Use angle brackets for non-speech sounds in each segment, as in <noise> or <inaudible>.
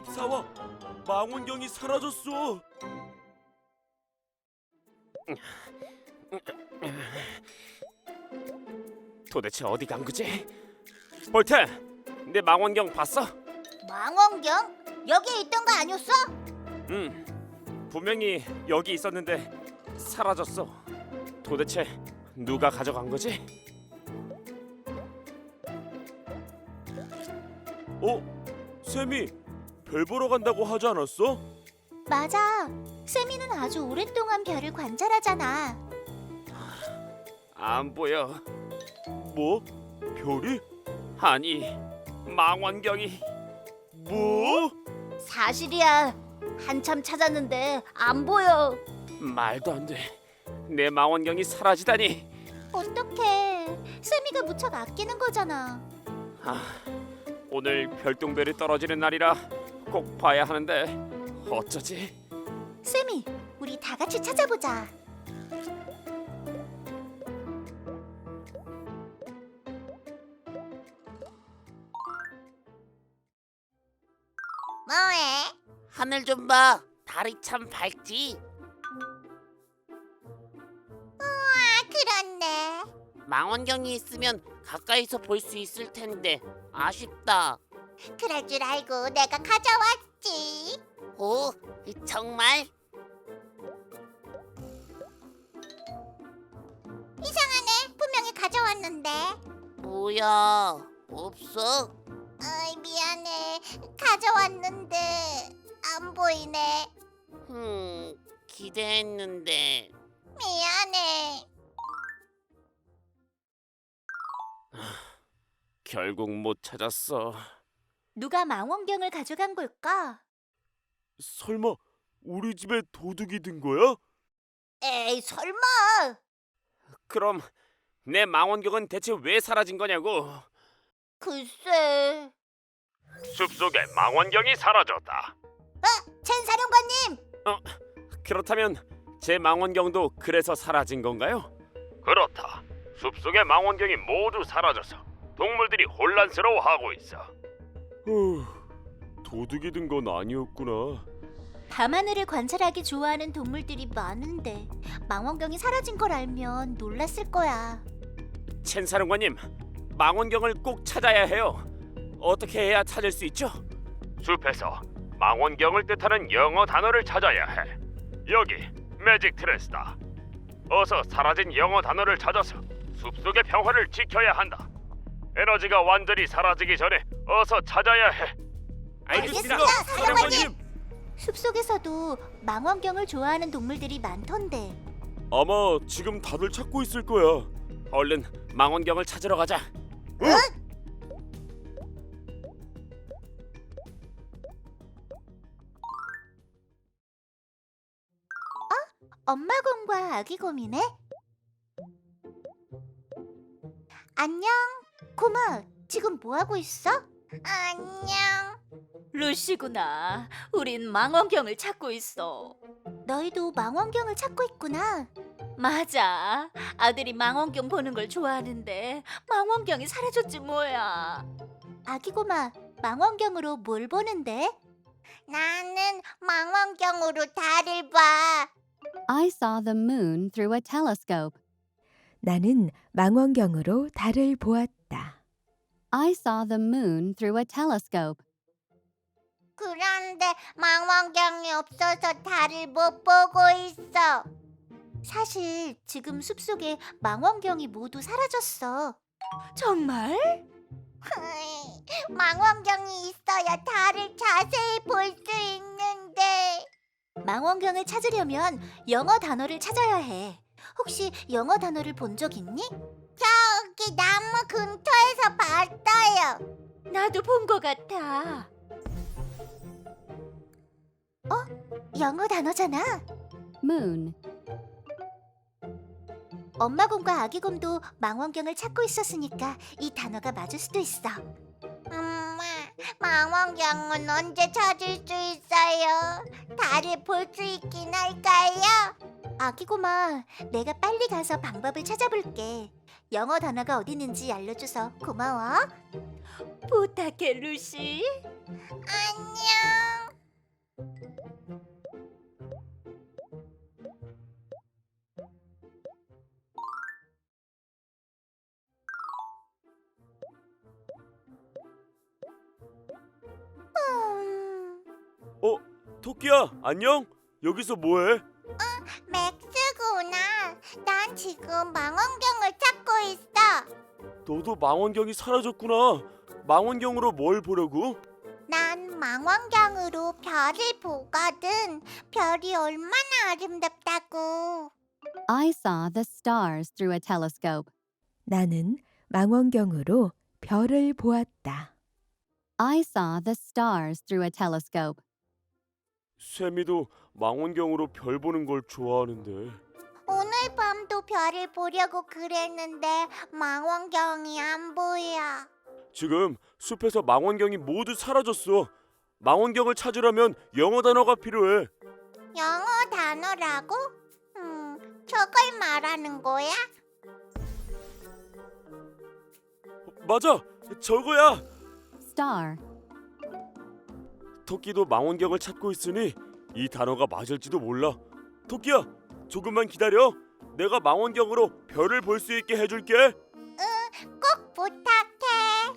(24화) 망원경이 사라졌어 도대체 어디 간 거지? 볼테, 내 망원경 봤어? 망원경? 여기에 있던 거 아니었어? 응, 분명히 여기 있었는데 사라졌어. 도대체 누가 가져간 거지? 어, 쌤이 별 보러 간다고 하지 않았어? 맞아. 세미는 아주 오랫동안 별을 관찰하잖아. 안 보여. 뭐? 별이? 아니, 망원경이. 뭐? 사실이야. 한참 찾았는데 안 보여. 말도 안 돼. 내 망원경이 사라지다니. 어떡해. 세미가 무척 아끼는 거잖아. 아, 오늘 별똥별이 떨어지는 날이라 꼭 봐야 하는데 어쩌지? 세미, 우리 다 같이 찾아보자. 뭐해? 하늘 좀 봐. 달이 참 밝지. 아, 그렇네. 망원경이 있으면 가까이서 볼 수 있을 텐데 아쉽다. 그럴 줄 알고 내가 가져왔지. 오, 정말? 이상하네. 분명히 가져왔는데. 뭐야? 없어? 어이, 미안해. 가져왔는데 안 보이네. 흠, 기대했는데. 미안해. 결국 못 찾았어. 누가 망원경을 가져간 걸까? 설마 우리 집에 도둑이 든 거야? 에이, 설마. 그럼 내 망원경은 대체 왜 사라진 거냐고? 글쎄. 숲속에 망원경이 사라졌다. 어, 첸 사령관님. 그렇다면 제 망원경도 그래서 사라진 건가요? 그렇다. 숲속의 망원경이 모두 사라져서 동물들이 혼란스러워하고 있어. 도둑이 든 건 아니었구나. 밤하늘을 관찰하기 좋아하는 동물들이 많은데 망원경이 사라진 걸 알면 놀랐을 거야. 첸 사령관님, 망원경을 꼭 찾아야 해요. 어떻게 해야 찾을 수 있죠? 숲에서 망원경을 뜻하는 영어 단어를 찾아야 해. 여기 매직 트레스다. 어서 사라진 영어 단어를 찾아서 숲속의 평화를 지켜야 한다. 에너지가 완전히 사라지기 전에 어서 찾아야 해. 알겠습니다, 사령관님. 숲속에서도 망원경을 좋아하는 동물들이 많던데. 아마 지금 다들 찾고 있을 거야. 얼른 망원경을 찾으러 가자. 엄마 곰과 아기 곰이네. 안녕, 곰아. 지금 뭐 하고 있어? 안녕. 루시구나. 우린 망원경을 찾고 있어. 너희도 망원경을 찾고 있구나. 맞아. 아들이 망원경 보는 걸 좋아하는데 망원경이 사라졌지 뭐야. 아기 곰아, 망원경으로 뭘 보는데? 나는 망원경으로 달을 봐. I saw the moon through a telescope. 나는 망원경으로 달을 보았다. I saw the moon through a telescope. 그런데 망원경이 없어서 달을 못 보고 있어. 사실 지금 숲속에 망원경이 모두 사라졌어. 정말? <laughs> 망원경이 있어야 달을 자세히 볼 수 있는데. 망원경을 찾으려면 영어 단어를 찾아야 해. 혹시 영어 단어를 본 적 있니? 저기 나무 근처에서 봤어요. 나도 본 것 같아. 영어 단어잖아. Moon. 엄마 곰과 아기 곰도 망원경을 찾고 있었으니까 이 단어가 맞을 수도 있어. 엄마, 망원경은 언제 찾을 수 있어요? 달을 볼 수 있긴 할까요? 아기 곰아, 내가 빨리 가서 방법을 찾아볼게. 영어 단어가 어디 있는지 알려줘서 고마워. 부탁해, 루시. 안녕. 토끼야, 안녕? 여기서 뭐해? 맥스구나. 난 지금 망원경을 찾고 있어. 너도 망원경이 사라졌구나. 망원경으로 뭘 보려고? 난 망원경으로 별을 보거든. 별이 얼마나 아름답다고. I saw the stars through a telescope. 나는 망원경으로 별을 보았다. I saw the stars through a telescope. 세미도 망원경으로 별 보는 걸 좋아하는데. 오늘 밤도 별을 보려고 그랬는데 망원경이 안 보여. 지금 숲에서 망원경이 모두 사라졌어. 망원경을 찾으려면 영어 단어가 필요해. 영어 단어라고? 음, 저걸 말하는 거야? 맞아, 저거야. Star. 토끼도 망원경을 찾고 있으니 이 단어가 맞을지도 몰라. 토끼야, 조금만 기다려. 내가 망원경으로 별을 볼 수 있게 해줄게. 꼭 부탁해.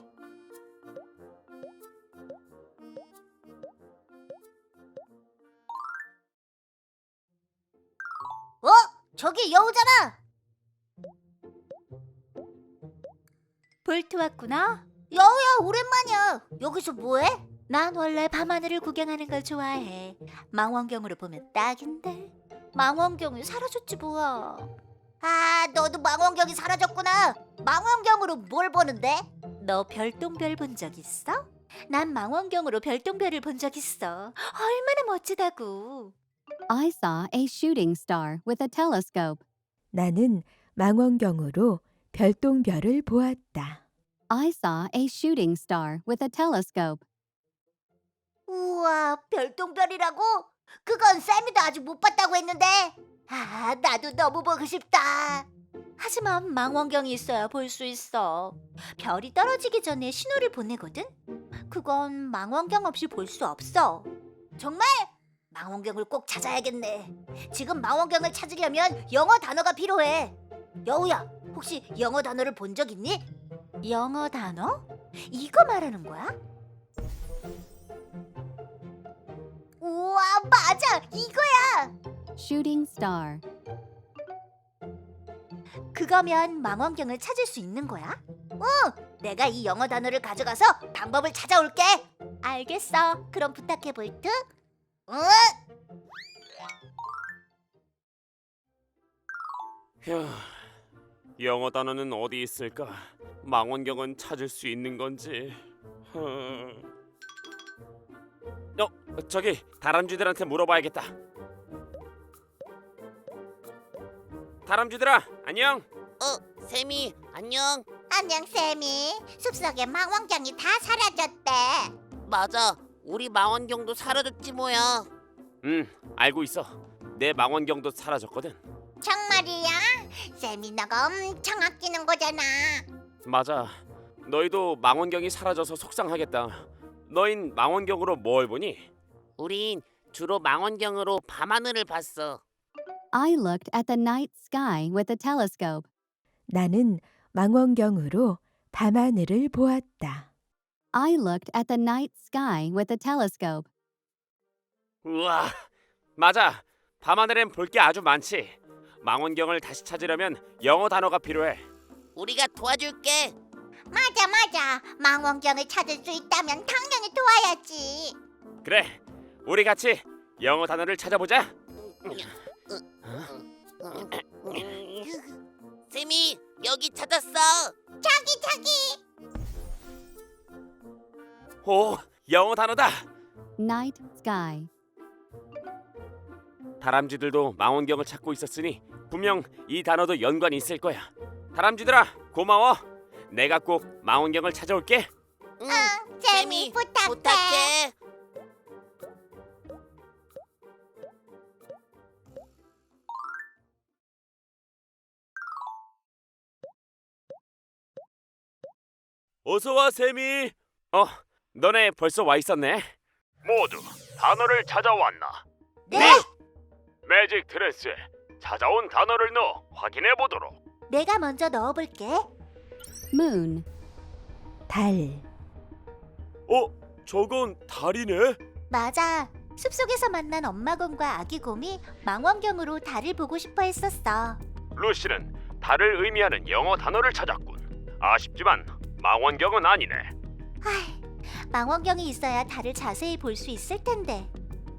어? 저기 여우잖아. 볼트 왔구나. 여우야 오랜만이야. 여기서 뭐해? 난 원래 밤하늘을 구경하는 걸 좋아해. 망원경으로 보면 딱인데. 망원경이 사라졌지 뭐야. 아, 너도 망원경이 사라졌구나. 망원경으로 뭘 보는데? 너 별똥별 본 적 있어? 난 망원경으로 별똥별을 본 적 있어. 얼마나 멋지다고. I saw a shooting star with a telescope. 나는 망원경으로 별똥별을 보았다. I saw a shooting star with a telescope. 우와, 별똥별이라고? 그건 쌤이도 아직 못 봤다고 했는데. 아, 나도 너무 보고 싶다. 하지만 망원경이 있어야 볼 수 있어. 별이 떨어지기 전에 신호를 보내거든. 그건 망원경 없이 볼 수 없어. 정말? 망원경을 꼭 찾아야겠네. 지금 망원경을 찾으려면 영어 단어가 필요해. 여우야, 혹시 영어 단어를 본 적 있니? 영어 단어? 이거 말하는 거야? 우와, 맞아. 이거야. Shooting star. 그거면 망원경을 찾을 수 있는 거야? 응. 내가 이 영어 단어를 가져가서 방법을 찾아올게. 알겠어. 그럼 부탁해 볼트. 응? 휴, 영어 단어는 어디 있을까? 망원경은 찾을 수 있는 건지. 흠. 어, 저기 다람쥐들한테 물어봐야겠다. 다람쥐들아, 안녕. 어, 세미 안녕. 안녕, 쌤이. 숲속에 망원경이 다 사라졌대. 맞아. 우리 망원경도 사라졌지 뭐야. 응, 알고 있어. 내 망원경도 사라졌거든. 정말이야? 쌤이 너가 엄청 아끼는 거잖아. 맞아. 너희도 망원경이 사라져서 속상하겠다. 너흰 망원경으로 뭘 보니? 우린 주로 망원경으로 밤하늘을 봤어. I looked at the night sky with a telescope. 나는 망원경으로 밤하늘을 보았다. I looked at the night sky with a telescope. 우와, 맞아. 밤하늘엔 볼 게 아주 많지. 망원경을 다시 찾으려면 영어 단어가 필요해. 우리가 도와줄게. 맞아, 맞아. 망원경을 찾을 수 있다면 당연히 도와야지. 그래, 우리 같이 영어 단어를 찾아보자. 세미 여기 찾았어. 자기, 자기. 오, 영어 단어다. Night sky. 다람쥐들도 망원경을 찾고 있었으니 분명 이 단어도 연관이 있을 거야. 다람쥐들아, 고마워. 내가 꼭 망원경을 찾아올게. 응. 응, 쌤이 부탁해. 부탁해. 어서 와 세미. 어, 너네 벌써 와 있었네. 모두 단어를 찾아왔나? 네. 매직 드레스에 찾아온 단어를 넣어 확인해 보도록. 내가 먼저 넣어볼게. moon, 달, 어, 저건 달이네. 맞아. 숲속에서 만난 엄마 곰과 아기 곰이 망원경으로 달을 보고 싶어 했었어. 루시는 달을 의미하는 영어 단어를 찾았군. 아쉽지만 망원경은 아니네. 하이, 망원경이 있어야 달을 자세히 볼 수 있을 텐데.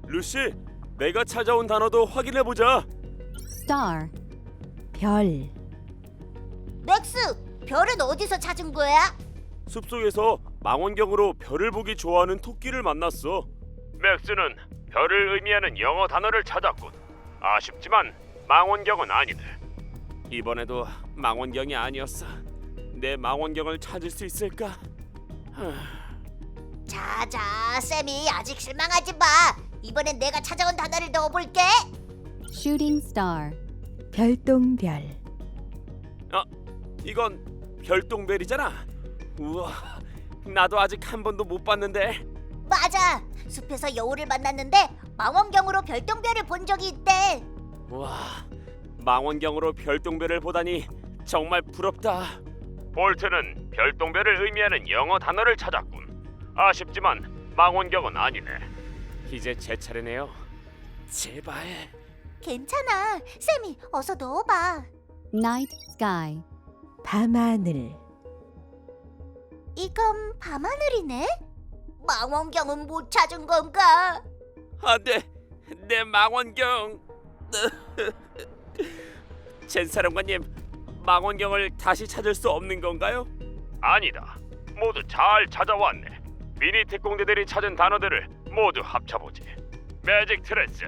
루시, 내가 찾아온 단어도 확인해 보자. star, 별, 맥스, 별은 어디서 찾은 거야? 숲속에서 망원경으로 별을 보기 좋아하는 토끼를 만났어. 맥스는 별을 의미하는 영어 단어를 찾았군. 아쉽지만 망원경은 아니네. 이번에도 망원경이 아니었어. 내 망원경을 찾을 수 있을까? 자자, 쌤이 아직 실망하지 마. 이번엔 내가 찾아온 단어를 넣어볼게. shooting star, 별똥별, 이건 별똥별이잖아. 우와, 나도 아직 한 번도 못 봤는데. 맞아. 숲에서 여우를 만났는데 망원경으로 별똥별을 본 적이 있대. 와, 망원경으로 별똥별을 보다니 정말 부럽다. 볼트는 별똥별을 의미하는 영어 단어를 찾았군. 아쉽지만 망원경은 아니네. 이제 제 차례네요. 제발. 괜찮아. 쌤이 어서 넣어봐. night sky, 밤하늘, 이건 밤하늘이네. 망원경은 못 찾은 건가? 안돼, 내 망원경. <laughs> 젠 사령관님, 망원경을 다시 찾을 수 없는 건가요? 아니다. 모두 잘 찾아왔네. 미니 특공대들이 찾은 단어들을 모두 합쳐보지. 매직 트레스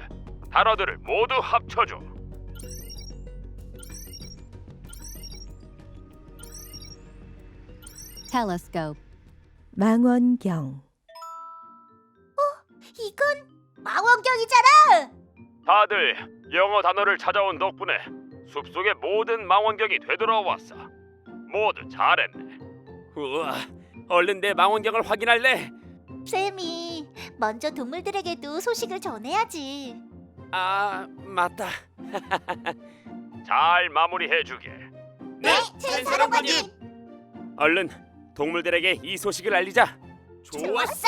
단어들을 모두 합쳐줘. telescope, 망원경, 이건 망원경이잖아. 다들 영어 단어를 찾아온 덕분에 숲속의 모든 망원경이 되돌아왔어. 모두 잘했네. 우와, 얼른 내 망원경을 확인할래. 쌤이 먼저 동물들에게도 소식을 전해야지. 아, 맞다. 잘 마무리해주게. 네, 제 사령관님. 얼른 동물들에게 이 소식을 알리자. 좋았어.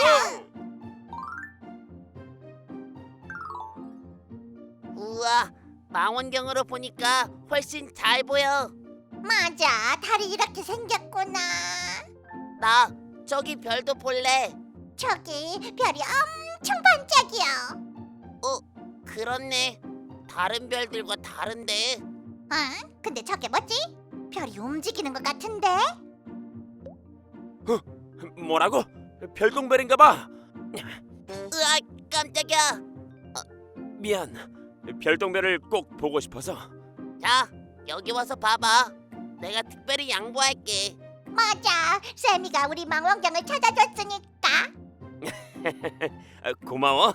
우와, 망원경으로 보니까 훨씬 잘 보여. 맞아, 달이 이렇게 생겼구나. 나 저기 별도 볼래. 저기 별이 엄청 반짝이야. 어, 그렇네. 다른 별들과 다른데. 응? 근데 저게 뭐지? 별이 움직이는 것 같은데? 뭐라고? 별똥별인가 봐. 으아, 깜짝이야. 미안. 별똥별을 꼭 보고 싶어서. 자, 여기 와서 봐봐. 내가 특별히 양보할게. 맞아, 쌤이가 우리 망원경을 찾아줬으니까. 아, <laughs> 고마워.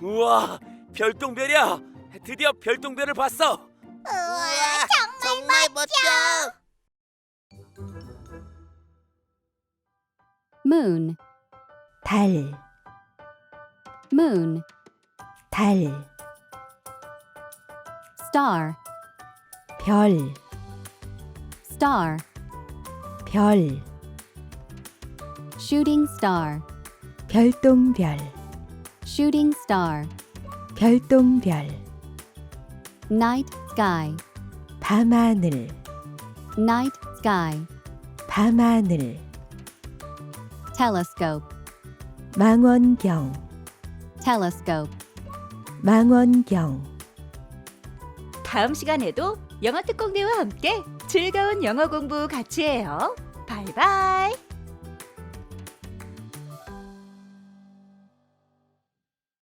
우와, 별똥별이야. 드디어 별똥별을 봤어. 우와, 정말 멋져. moon, 달, moon, 달, star, 별, star, 별, shooting star, 별똥별, shooting star, 별똥별, night sky, 밤하늘, night sky, 밤하늘, telescope, 망원경, telescope. 망원경. 다음 시간에도 영어 특공대와 함께 즐거운 영어 공부 같이 해요. 바이바이.